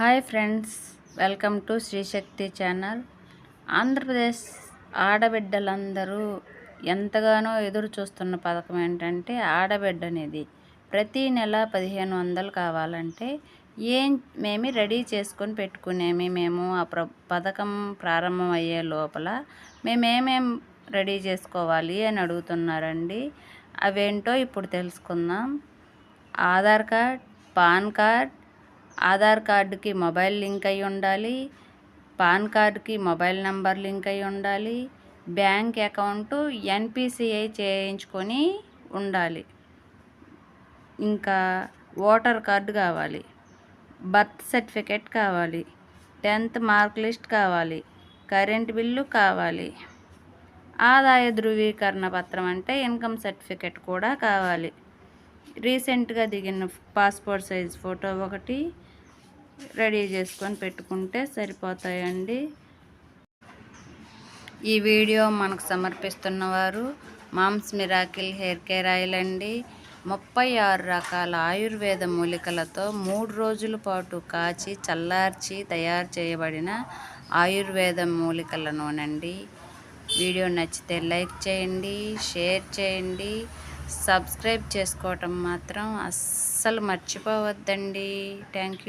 Hi friends welcome to Srishakti channel. Andhra Pradesh ఆడబిడ్డలందరూ ఎంతగానో ఎదురు చూస్తున్న పథకం ఏంటంటే ఆడబిడ్డ అనేది ప్రతీ నెల పదిహేను వందలు కావాలంటే ఏం మేమి రెడీ చేసుకొని పెట్టుకునేమి. మేము ఆ ప్ర పథకం ప్రారంభం అయ్యే లోపల మేమేమేం రెడీ చేసుకోవాలి అని అడుగుతున్నారండి. అవేంటో ఇప్పుడు తెలుసుకుందాం. Aadhaar card PAN card Aadhaar కార్డుకి మొబైల్ లింక్ అయి ఉండాలి పాన్ కార్డుకి మొబైల్ నెంబర్ లింక్ అయి ఉండాలి బ్యాంక్ అకౌంటు ఎన్పిసిఐ చేయించుకొని ఉండాలి. ఇంకా ఓటర్ కార్డు కావాలి బర్త్ సర్టిఫికెట్ కావాలి టెన్త్ మార్క్ లిస్ట్ కావాలి కరెంట్ బిల్లు కావాలి. ఆదాయ ధృవీకరణ పత్రం అంటే ఇన్కమ్ సర్టిఫికెట్ కూడా కావాలి. రీసెంట్గా దిగిన పాస్పోర్ట్ సైజ్ ఫోటో ఒకటి రెడీ చేసుకొని పెట్టుకుంటే సరిపోతాయండి. ఈ వీడియో మనకు సమర్పిస్తున్నవారు Mom's Miracle Hair Care Oil అండి. ముప్పై ఆరు రకాల ఆయుర్వేద మూలికలతో మూడు రోజుల పాటు కాచి చల్లార్చి తయారు చేయబడిన ఆయుర్వేద మూలికల నూనెండి వీడియో నచ్చితే లైక్ చేయండి షేర్ చేయండి. సబ్స్క్రైబ్ చేసుకోవటం మాత్రం అస్సలు మర్చిపోవద్దండి. Thank you.